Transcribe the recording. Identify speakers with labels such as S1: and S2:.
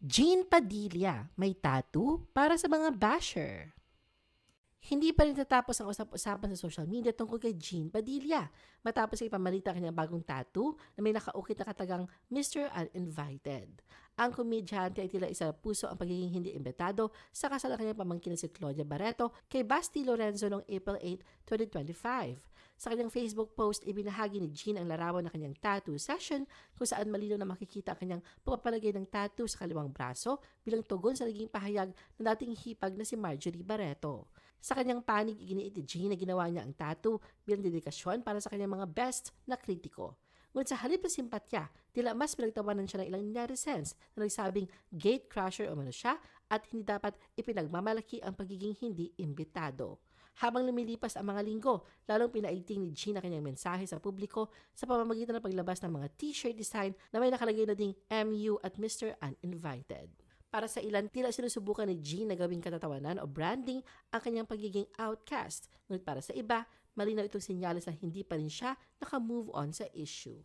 S1: Jean Padilla, may tattoo para sa mga basher. Hindi pa rin tatapos ang usap-usapan sa social media tungkol kay Jean Padilla matapos ipamalita ang kanyang bagong tattoo na may nakaukit na katagang Mr. Uninvited. Ang komedyante ay tila isa puso ang pagiging hindi imbitado sa kasal ng kanyang pamangkin na si Claudia Barreto kay Basti Lorenzo noong April 8, 2025. Sa kanyang Facebook post, ibinahagi ni Jean ang larawan ng kanyang tattoo session kung saan malinaw na makikita ang kanyang pagpapalagay ng tattoo sa kaliwang braso bilang tugon sa naging pahayag ng dating hipag na si Marjorie Barreto. Sa kanyang panig, iginiit ni Jean na ginawa niya ang tattoo bilang dedikasyon para sa kanyang mga best na kritiko. Ngunit sa halip na simpatya, tila mas pinagtawanan siya ng ilang netizens na nagsabing gate crusher umano siya at hindi dapat ipinagmamalaki ang pagiging hindi imbitado. Habang lumilipas ang mga linggo, lalong pinaiting ni ang kanyang mensahe sa publiko sa pamamagitan ng paglabas ng mga t-shirt design na may nakalagay na ding MU at Mr. Uninvited. Para sa ilan, tila sinusubukan ni Jean na gawing katatawanan o branding ang kanyang pagiging outcast. Ngunit para sa iba, malinaw itong sinyalis na hindi pa rin siya naka-move on sa issue.